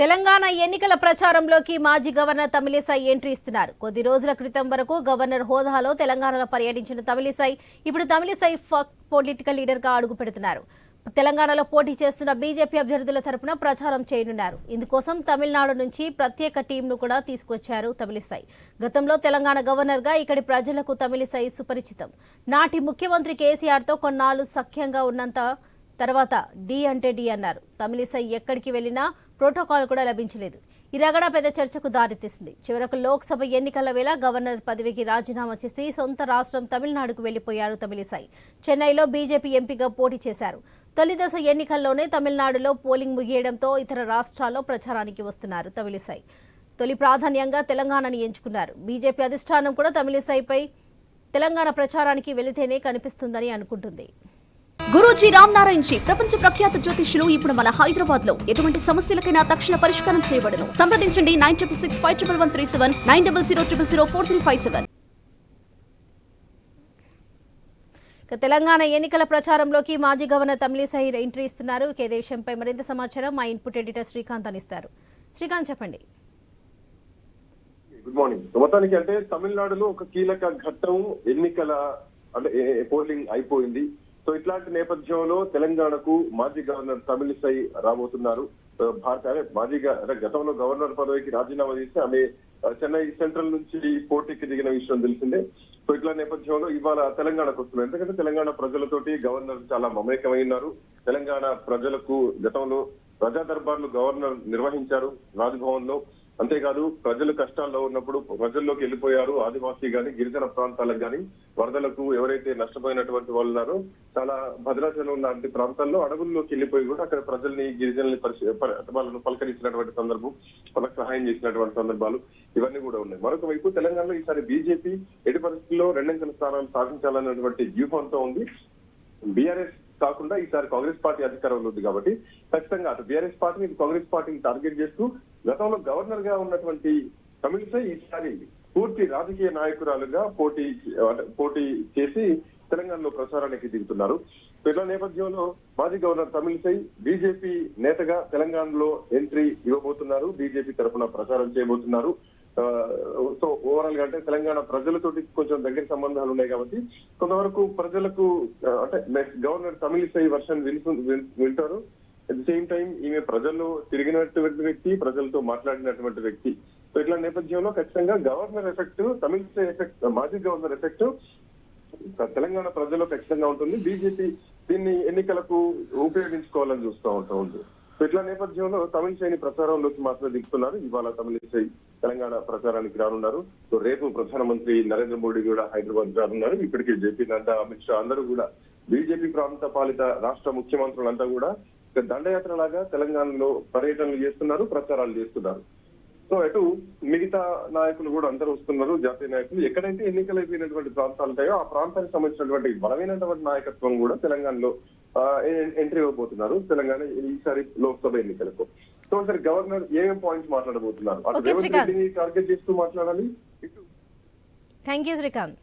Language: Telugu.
తెలంగాణ ఎన్నికల ప్రచారంలోకి మాజీ గవర్నర్ తమిళిసై ఎంట్రీ ఇస్తున్నారు. కొద్ది రోజుల క్రితం వరకు గవర్నర్ హోదాలో తెలంగాణలో పర్యటించిన తమిళిసై ఇప్పుడు తమిళిసై ఫక్ పొలిటికల్ లీడర్గా అడుగు పెడుతున్నారు. తెలంగాణలో పోటీ చేస్తున్న బీజేపీ అభ్యర్థుల తరపున ప్రచారం చేయనున్నారు. ఇందుకోసం తమిళనాడు నుంచి ప్రత్యేక టీంను కూడా తీసుకొచ్చారు తమిళిసై. గతంలో తెలంగాణ గవర్నర్గా ఇక్కడి ప్రజలకు తమిళిసై సుపరిచితం. నాటి ముఖ్యమంత్రి కేసీఆర్తో కొన్నాళ్ళు సఖ్యంగా ఉన్నంత తర్వాత డి అంటే డి అన్నారు. తమిళిసై ఎక్కడికి వెళ్ళినా ప్రోటోకాల్ కూడా లభించలేదు. ఈ రగడ పెద్ద చర్చకు దారితీసింది. చివరకు లోక్సభ ఎన్నికల వేళ గవర్నర్ పదవికి రాజీనామా చేసి సొంత రాష్ట్రం తమిళనాడుకు వెళ్ళిపోయారు తమిళిసై చెన్నైలో బీజేపీ ఎంపీగా పోటీ చేశారు. తొలిదశ ఎన్నికల్లోనే తమిళనాడులో పోలింగ్ ముగియడంతో ఇతర రాష్ట్రాల్లో ప్రచారానికి వస్తున్నారు తమిళిసై తొలి ప్రాధాన్యంగా తెలంగాణని ఎంచుకున్నారు. బీజేపీ అధిష్టానం కూడా తమిళిసైపై తెలంగాణ ప్రచారానికి వెళితేనే కనిపిస్తుందని అనుకుంటుంది. గురూజీ రామ్ నారాయణ్ జీ ప్రపంచ ప్రఖ్యాత జ్యోతిష్యులు ఇప్పుడు మన హైదరాబాద్లో ఎటువంటి సమస్యలకైనా తక్షణ పరిష్కారం చేయబడను. సంప్రదించండి nine triple six five triple one three seven nine double zero triple zero four three five seven. Telangana ఎన్నికల ప్రచారంలోకి మాజీ గవర్నర్ తమిళిసై ఎంట్రీ ఇస్తున్నారు. ఇదే విషయంపై మరింత సమాచారం మా ఇన్పుట్ ఎడిటర్ శ్రీకాంత్ అందిస్తారు. శ్రీకాంత్ చెప్పండి. గుడ్ మార్నింగ్ మొత్తానికి అంటే తమిళనాడులో ఒక కీలక ఘట్టం ఎన్నికల అంటే పోలింగ్ అయిపోయింది. సో ఇట్లాంటి నేపథ్యంలో తెలంగాణకు మాజీ గవర్నర్ తమిళిసై రాబోతున్నారు. భారత మాజీ గతంలో గవర్నర్ పదవికి రాజీనామా చేసి ఆమె చెన్నై సెంట్రల్ నుంచి పోటీకి దిగిన విషయం తెలిసిందే. సో ఇట్లా నేపథ్యంలో ఇవాళ తెలంగాణకు వస్తున్నారు ఎందుకంటే తెలంగాణ ప్రజలతోటి గవర్నర్ చాలా మమేకమై ఉన్నారు. తెలంగాణ ప్రజలకు గతంలో ప్రజా దర్బార్లు గవర్నర్ నిర్వహించారు రాజ్భవన్లో అంతేకాదు ప్రజలు కష్టాల్లో ఉన్నప్పుడు ప్రజల్లోకి వెళ్ళిపోయారు ఆదివాసీ గాని గిరిజన ప్రాంతాలకు గాని వరదలకు ఎవరైతే నష్టపోయినటువంటి వాళ్ళు ఉన్నారో చాలా భద్రాచలం లాంటి ప్రాంతాల్లో అడవుల్లోకి వెళ్ళిపోయి కూడా అక్కడ ప్రజల్ని గిరిజనుల్ని వాళ్ళను పలకరించినటువంటి సందర్భం వాళ్ళకి సహాయం చేసినటువంటి సందర్భాలు ఇవన్నీ కూడా ఉన్నాయి. మరొక వైపు తెలంగాణలో ఈసారి బీజేపీ ఎటు పరిస్థితుల్లో రెండంకెల స్థానాలు సాధించాలన్నటువంటి వ్యూహంతో ఉంది. బీఆర్ఎస్ కాకుండా ఈసారి కాంగ్రెస్ పార్టీ అధికారంలో ఉంది కాబట్టి ఖచ్చితంగా అటు బీఆర్ఎస్ పార్టీని కాంగ్రెస్ పార్టీని టార్గెట్ చేస్తూ గతంలో గవర్నర్గా ఉన్నటువంటి తమిళిసై ఈసారి పూర్తి రాజకీయ నాయకురాలుగా పోటీ అంటే పోటీ చేసి తెలంగాణలో ప్రచారానికి దిగుతున్నారు. పిల్లల నేపథ్యంలో మాజీ గవర్నర్ తమిళిసై బీజేపీ నేతగా తెలంగాణలో ఎంట్రీ ఇవ్వబోతున్నారు. బీజేపీ తరఫున ప్రచారం చేయబోతున్నారు. సో ఓవరాల్గా అంటే తెలంగాణ ప్రజలతోటి కొంచెం దగ్గర సంబంధాలు ఉన్నాయి కాబట్టి కొంతవరకు ప్రజలకు అంటే గవర్నర్ తమిళిసై వర్షన్ వింటు వింటారు. అట్ ది సేమ్ టైం ఈమె ప్రజల్లో తిరిగినటువంటి వ్యక్తి ప్రజలతో మాట్లాడినటువంటి వ్యక్తి. సో ఇట్లా నేపథ్యంలో ఖచ్చితంగా గవర్నర్ ఎఫెక్ట్ తమిళిసై ఎఫెక్ట్ మాజీ గవర్నర్ ఎఫెక్ట్ తెలంగాణ ప్రజల్లో ఖచ్చితంగా ఉంటుంది. బీజేపీ దీన్ని ఎన్నికలకు ఉపయోగించుకోవాలని చూస్తూ ఉంటా ఉంది. ఇట్లా నేపథ్యంలో తమిళిసైని ప్రచారంలోకి మాత్రం దిగుతున్నారు. ఇవాళ తమిళిసై తెలంగాణ ప్రచారానికి రానున్నారు. సో రేపు ప్రధానమంత్రి నరేంద్ర మోడీ కూడా హైదరాబాద్ రానున్నారు. ఇప్పటికే జేపీ నడ్డా అమిత్ షా అందరూ కూడా బీజేపీ ప్రాంత పాలిత రాష్ట్ర ముఖ్యమంత్రులంతా కూడా దండయాత్ర లాగా తెలంగాణలో పర్యటనలు చేస్తున్నారు ప్రచారాలు చేస్తున్నారు. సో అటు మిగతా నాయకులు కూడా అందరూ వస్తున్నారు జాతీయ నాయకులు. ఎక్కడైతే ఎన్నికలు అయిపోయినటువంటి ప్రాంతాలు ఉంటాయో ఆ ప్రాంతానికి సంబంధించినటువంటి బలమైనటువంటి నాయకత్వం కూడా తెలంగాణలో ఎంట్రీ ఇవ్వబోతున్నారు. తెలంగాణ ఈసారి లోక్సభ ఎన్నికలకు. సో సరే గవర్నర్ ఏమేం పాయింట్స్ మాట్లాడబోతున్నారు? టార్గెట్ చేస్తూ మాట్లాడాలి. Thank you Srikanth.